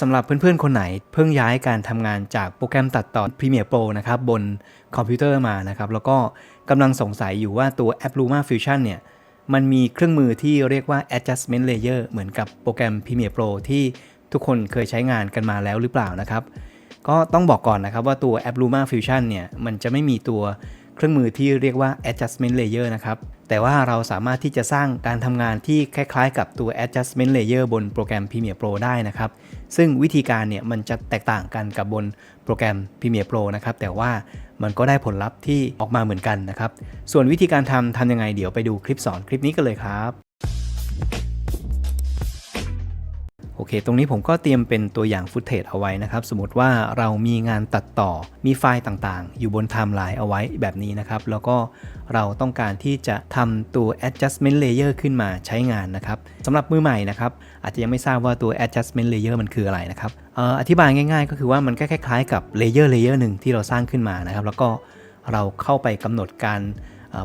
สำหรับเพื่อนๆ คนไหนเพิ่งย้ายการทำงานจากโปรแกรมตัดต่อ Premiere Pro นะครับบนคอมพิวเตอร์มานะครับแล้วก็กำลังสงสัยอยู่ว่าตัวแอป Luma Fusion เนี่ยมันมีเครื่องมือที่เรียกว่า adjustment layer เหมือนกับโปรแกรม Premiere Pro ที่ทุกคนเคยใช้งานกันมาแล้วหรือเปล่านะครับ ก็ต้องบอกก่อนนะครับว่าตัวแอป Luma Fusion เนี่ยมันจะไม่มีตัวเครื่องมือที่เรียกว่า adjustment layer นะครับ แต่ว่าเราสามารถที่จะสร้างการทำงานที่คล้ายๆ กับตัว adjustment layer บนโปรแกรม Premiere Pro ได้นะครับ ซึ่งวิธีการเนี่ยมันจะแตกต่างกันกับบนโปรแกรม Premiere Pro นะครับ แต่ว่ามันก็ได้ผลลัพธ์ที่ออกมาเหมือนกันนะครับ ส่วนวิธีการทำทำยังไงเดี๋ยวไปดูคลิปสอนคลิปนี้กันเลยครับ โอเค ตรงนี้ผมก็เตรียมเป็นตัวอย่างฟุตเทจเอาไว้นะครับ สมมติว่าเรามีงานตัดต่อ มีไฟล์ต่างๆ อยู่บนไทม์ไลน์เอาไว้แบบนี้นะครับ แล้วก็เราต้องการที่จะทำตัว adjustment layer ขึ้นมาใช้งานนะครับสำหรับมือใหม่นะครับ อาจจะยังไม่ทราบว่าตัว adjustment layer มันคืออะไรนะครับอออธิบายง่าย ๆ ก็คือว่ามันก็คล้ายๆกับ layer layer หนึ่งที่เราสร้างขึ้นมานะครับ แล้วก็เราเข้าไปกำหนดการ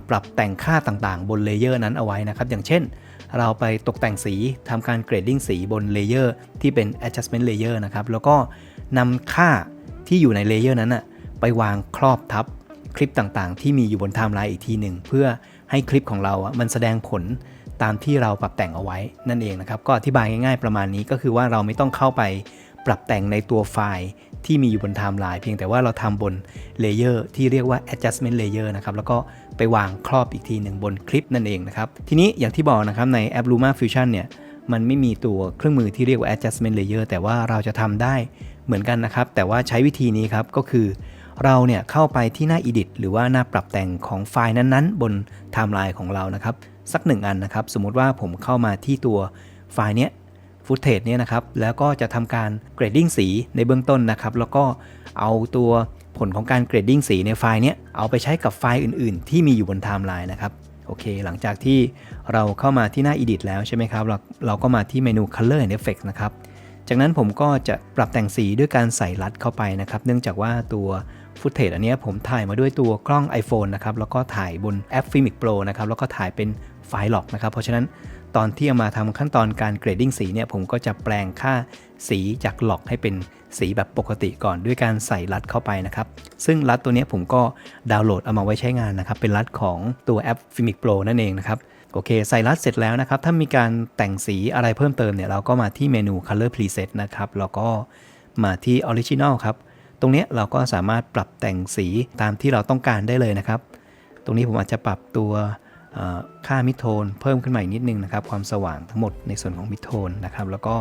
ปรับแต่งค่าต่างๆ บนเลเยอร์นั้นเอาไว้นะครับ อย่างเช่น เราไปตกแต่งสีทำการเกรดดิ้งสีบนเลเยอร์ที่เป็น adjustment layer นะครับแล้วก็นำค่าที่อยู่ในเลเยอร์นั้นนะไปวางครอบทับคลิปต่างๆ ที่มีอยู่บนไทม์ไลน์อีกทีหนึ่งเพื่อให้คลิปของเราอะมันแสดงผลตามที่เราปรับแต่งเอาไว้นั่นเองนะครับ ก็อธิบายง่ายๆประมาณนี้ก็คือว่าเราไม่ต้องเข้าไปปรับแต่งในตัวไฟล์ ที่มีอยู่บนไทม์ไลน์เพียงแต่ว่าเราทำบนเลเยอร์ที่เรียกว่า adjustment layer นะครับ แล้วก็ไปวางครอบอีกทีหนึ่งบนคลิปนั่นเองนะครับ ทีนี้อย่างที่บอกนะครับในแอป Luma Fusion เนี่ยมันไม่มีตัวเครื่องมือที่เรียกว่า adjustment layer แต่ว่าเราจะทำได้เหมือนกันนะครับ แต่ว่าใช้วิธีนี้ครับก็คือเราเนี่ยเข้าไปที่หน้า edit หรือว่าหน้าปรับแต่งของไฟล์นั้นๆ บนไทม์ไลน์ของเรานะครับสักหนึ่งอันนะครับ สมมุติว่าผมเข้ามาที่ตัวไฟล์เนี้ย ฟุตเทจเนี่ยนะครับ แล้วก็จะทำการเกรดดิ้งสีในเบื้องต้นนะครับ แล้วก็เอาตัวผลของการเกรดดิ้งสีในไฟล์เนี้ยเอาไปใช้กับไฟล์อื่น ๆ ที่มีอยู่บนไทม์ไลน์นะครับโอเค หลังจากที่เราเข้ามาที่หน้า Edit แล้วใช่ไหมครับ เราเราก็มาที่เมนู Color and Effects นะครับ จากนั้นผมก็จะปรับแต่งสีด้วยการใส่ลัดเข้าไปนะครับ เนื่องจากว่าตัวฟุตเทจอันเนี้ยผมถ่ายมาด้วยตัวกล้อง iPhone นะครับ แล้วก็ถ่ายบนแอป Filmic Pro นะครับ แล้วก็ถ่ายเป็นไฟล์ล็อกนะครับ เพราะฉะนั้น ตอนที่เอามาทำขั้นตอนการเกรดดิ้งสีเนี่ยผมก็จะแปลงค่าสีจากหลอกให้เป็นสีแบบปกติก่อนด้วยการใส่ลัดเข้าไปนะครับ ซึ่งลัดตัวนี้ผมก็ดาวน์โหลดเอามาไว้ใช้งานนะครับ เป็นลัดของตัวแอป f i m i c Pro นั่นเองนะครับโอเค ใส่ลัดเสร็จแล้วนะครับ ถ้ามีการแต่งสีอะไรเพิ่มเติมเนี่ย เราก็มาที่เมนู Color Preset นะครับ แล้วก็มาที่ Original ครับ ตรงนี้เราก็สามารถปรับแต่งสีตามที่เราต้องการได้เลยนะครับ ตรงนี้ผมอาจจะปรับตัว ค่ามิโทนเพิ่มขึ้นมาอีกนิดนึงนะครับ ความสว่างทั้งหมดในส่วนของมิโทนนะครับ แล้วก็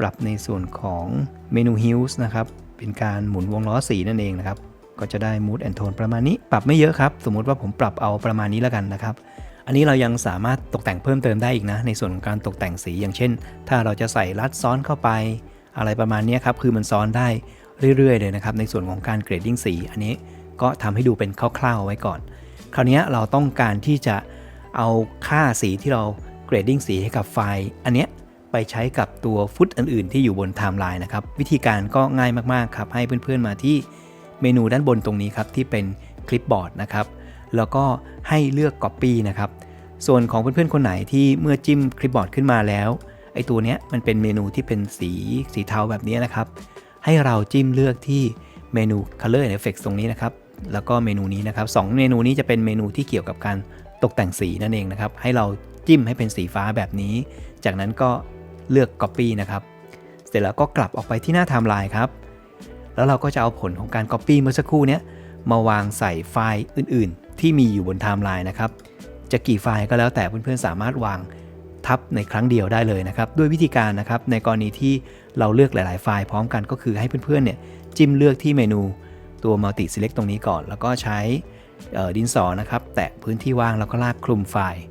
ปรับในส่วนของเมนู Hues นะครับ เป็นการหมุนวงล้อสีนั่นเองนะครับ ก็จะได้ Mood and Tone ประมาณนี้ ปรับไม่เยอะครับ สมมุติว่าผมปรับเอาประมาณนี้แล้วกันนะครับ อันนี้เรายังสามารถตกแต่งเพิ่มเติมได้อีกนะ ในส่วนของการตกแต่งสี อย่างเช่น ถ้าเราจะใส่รัดซ้อนเข้าไป อะไรประมาณนี้ครับ คือมันซ้อนได้เรื่อยๆ เลยนะครับ ในส่วนของการเกรดดิ้งสี อันนี้ก็ทำให้ดูเป็นคร่าวๆไว้ก่อน คราวนี้เราต้องการที่จะ เอาค่าสีที่เราเกรดดิ้งสีให้กับไฟล์ อันเนี้ยไปใช้กับตัวฟุตอื่น ๆ ที่อยู่บนไทม์ไลน์นะครับ วิธีการก็ง่ายมาก ๆ ครับ ให้เพื่อน ๆ มาที่เมนูด้านบนตรงนี้ครับที่เป็นคลิปบอร์ดนะครับ แล้วก็ให้เลือก Copy นะครับ ส่วนของเพื่อน ๆ คนไหนที่เมื่อจิ้มคลิปบอร์ดขึ้นมาแล้วไอตัวเนี้ยมันเป็นเมนูที่เป็นสีสีเทาแบบนี้นะครับ ให้เราจิ้มเลือกที่เมนู Color and Effects ตรงนี้นะครับ แล้วก็เมนูนี้นะครับสองเมนูนี้จะเป็นเมนูที่เกี่ยวกับการ ตกแต่งสีนั่นเองนะครับ ให้เราจิ้มให้เป็นสีฟ้าแบบนี้ จากนั้นก็เลือก Copy นะครับ เสร็จแล้วก็กลับออกไปที่หน้าไทม์ไลน์ครับ แล้วเราก็จะเอาผลของการ Copy เมื่อสักครู่เนี้ยมาวางใส่ไฟล์อื่นๆ ที่มีอยู่บนไทม์ไลน์นะครับ จะกี่ไฟล์ก็แล้วแต่เพื่อนๆสามารถวางทับในครั้งเดียวได้เลยนะครับ ด้วยวิธีการนะครับ ในกรณีที่เราเลือกหลาย ๆ ไฟล์พร้อมกันก็คือให้เพื่อนๆเนี่ยจิ้มเลือกที่เมนูตัว Multi Select ตรงนี้ก่อน แล้วก็ใช้ ดินสอนะครับ แตะพื้นที่ว่างแล้วก็ลากคลุมไฟล์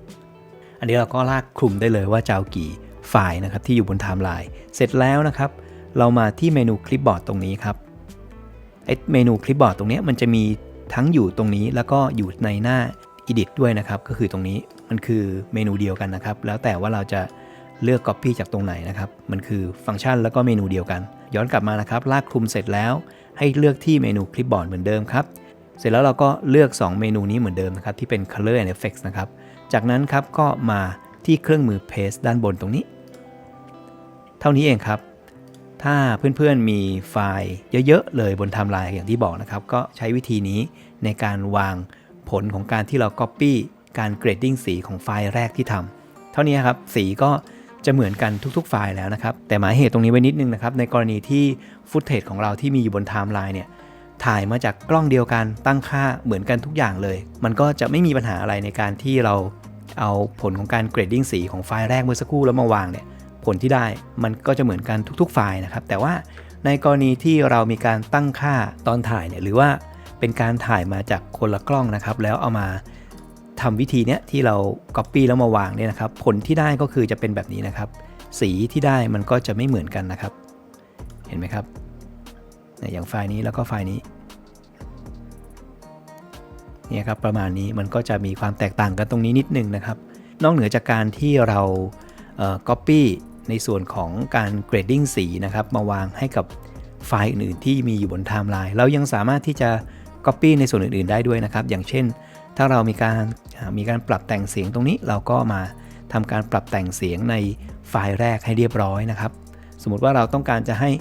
อันนี้เราก็ลากคลุมได้เลยว่าจะเอากี่ไฟล์นะครับที่อยู่บนไทม์ไลน์เสร็จแล้วนะครับ เรามาที่เมนูคลิปบอร์ดตรงนี้ครับไอเมนูคลิปบอร์ดตรงนี้มันจะมีทั้งอยู่ตรงนี้แล้วก็อยู่ในหน้า Edit ด้วยนะครับ ก็คือตรงนี้มันคือเมนูเดียวกันนะครับ แล้วแต่ว่าเราจะเลือก Copy จากตรงไหนนะครับ มันคือฟังก์ชันแล้วก็เมนูเดียวกัน ย้อนกลับมานะครับ ลากคลุมเสร็จแล้ว ให้เลือกที่เมนูคลิปบอร์ดเหมือนเดิมครับ เสร็จแล้วเราก็เลือก 2 เมนูนี้เหมือนเดิมนะครับ ที่เป็น Color and Effects นะครับ จากนั้นครับก็มาที่เครื่องมือ Paste ด้านบนตรงนี้ เท่านี้เองครับ ถ้าเพื่อนๆมีไฟล์เยอะๆเลยบนไทม์ไลน์อย่างที่บอกนะครับ ก็ใช้วิธีนี้ในการวางผลของการที่เรา Copy การเกรดดิ้งสีของไฟล์แรกที่ทำเท่านี้ครับสีก็จะเหมือนกันทุกๆ ไฟล์แล้วนะครับ แต่หมายเหตุตรงนี้ไว้นิดนึงนะครับ ในกรณีที่ฟุตเทจของเราที่มีอยู่บนไทม์ไลน์เนี่ย ถ่ายมาจากกล้องเดียวกันตั้งค่าเหมือนกันทุกอย่างเลย มันก็จะไม่มีปัญหาอะไรในการที่เราเอาผลของการเกรดดิ้งสีของไฟล์แรกเมื่อสักครู่แล้วมาวางเนี่ยผลที่ได้มันก็จะเหมือนกันทุกๆไฟล์นะครับ แต่ว่าในกรณีที่เรามีการตั้งค่าตอนถ่ายเนี่ยหรือว่าเป็นการถ่ายมาจากคนละกล้องนะครับ แล้วเอามาทำวิธีเนี้ยที่เรา Copy แล้วมาวางเนี่ยนะครับ ผลที่ได้ก็คือจะเป็นแบบนี้นะครับ สีที่ได้มันก็จะไม่เหมือนกันนะครับ เห็นไหมครับ อย่างไฟล์นี้แล้วก็ไฟล์นี้เนี่ยครับประมาณนี้มันก็จะมีความแตกต่างกันตรงนี้นิดนึงนะครับ นอกเหนือจากการที่เราเอ่อ copy ในส่วนของการ grading สีนะครับมาวางให้กับไฟล์อื่นๆ ที่มีอยู่บนไทม์ไลน์เรายังสามารถที่จะ copy ในส่วนอื่นๆ ได้ด้วยนะครับ อย่างเช่น ถ้าเรามีการมีการปรับแต่งเสียงตรงนี้เราก็มาทำการปรับแต่งเสียงในไฟล์แรกให้เรียบร้อยนะครับ สมมติว่าเราต้องการจะให้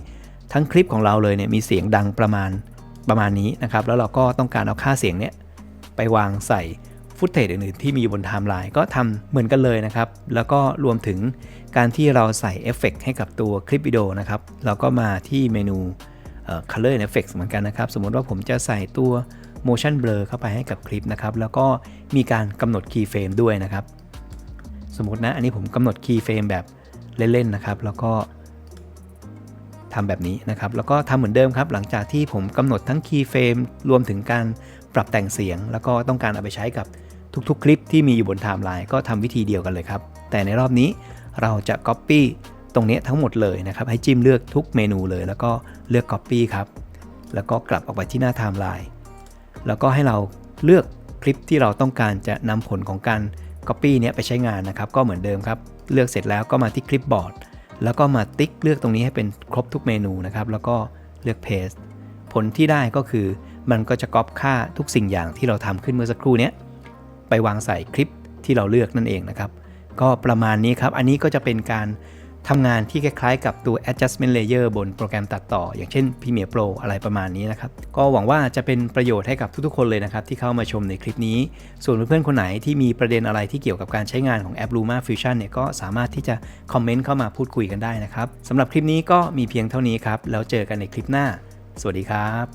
ทั้งคลิปของเราเลยเนี่ยมีเสียงดังประมาณประมาณนี้นะครับ แล้วเราก็ต้องการเอาค่าเสียงเนี่ยไปวางใส่ฟุตเทจอื่นๆ ที่มีอยู่บนไทม์ไลน์ก็ทำเหมือนกันเลยนะครับ แล้วก็รวมถึงการที่เราใส่เอฟเฟกให้กับตัวคลิปวิดีโอนะครับ เราก็มาที่เมนูเอ่อ color and effects เหมือนกันนะครับ สมมติว่าผมจะใส่ตัว motion blur เข้าไปให้กับคลิปนะครับ แล้วก็มีการกำหนด keyframe ด้วยนะครับ สมมตินะ อันนี้ผมกำหนด keyframe แบบเล่นๆนะครับ แล้วก็ ทำแบบนี้นะครับ แล้วก็ทำเหมือนเดิมครับ หลังจากที่ผมกำหนดทั้ง keyframe รวมถึงการปรับแต่งเสียง แล้วก็ต้องการเอาไปใช้กับทุกๆ คลิปที่มีอยู่บนไทม์ไลน์ก็ทำวิธีเดียวกันเลยครับ แต่ในรอบนี้เราจะ Copy ตรงนี้ทั้งหมดเลยนะครับ ให้จิ้มเลือกทุกเมนูเลย แล้วก็เลือก Copy ครับ แล้วก็กลับออกไปที่หน้าไทม์ไลน์ แล้วก็ให้เราเลือกคลิปที่เราต้องการจะนำผลของการ Copy เนี้ยไปใช้งานนะครับ ก็เหมือนเดิมครับ เลือกเสร็จแล้วก็มาที่คลิปบอร์ด แล้วก็มาติ๊กเลือกตรงนี้ให้เป็นครบทุกเมนูนะครับ แล้วก็เลือก paste ผลที่ได้ก็คือมันก็จะก๊อปค่าทุกสิ่งอย่างที่เราทำขึ้นเมื่อสักครู่นี้ไปวางใส่คลิปที่เราเลือกนั่นเองนะครับ ก็ประมาณนี้ครับ อันนี้ก็จะเป็นการ ทำงานที่คล้ายๆ กับตัว adjustment layer บนโปรแกรมตัดต่อ อย่างเช่น Premiere Pro อะไรประมาณนี้นะครับ ก็หวังว่าจะเป็นประโยชน์ให้กับทุกๆ คนเลยนะครับ ที่เข้ามาชมในคลิปนี้ ส่วนเพื่อนๆ คนไหนที่มีประเด็นอะไรที่เกี่ยวกับการใช้งานของแอป Luma Fusion เนี่ยก็สามารถที่จะคอมเมนต์เข้ามาพูดคุยกันได้นะครับสำหรับคลิปนี้ก็มีเพียงเท่านี้ครับแล้วเจอกันในคลิปหน้า สวัสดีครับ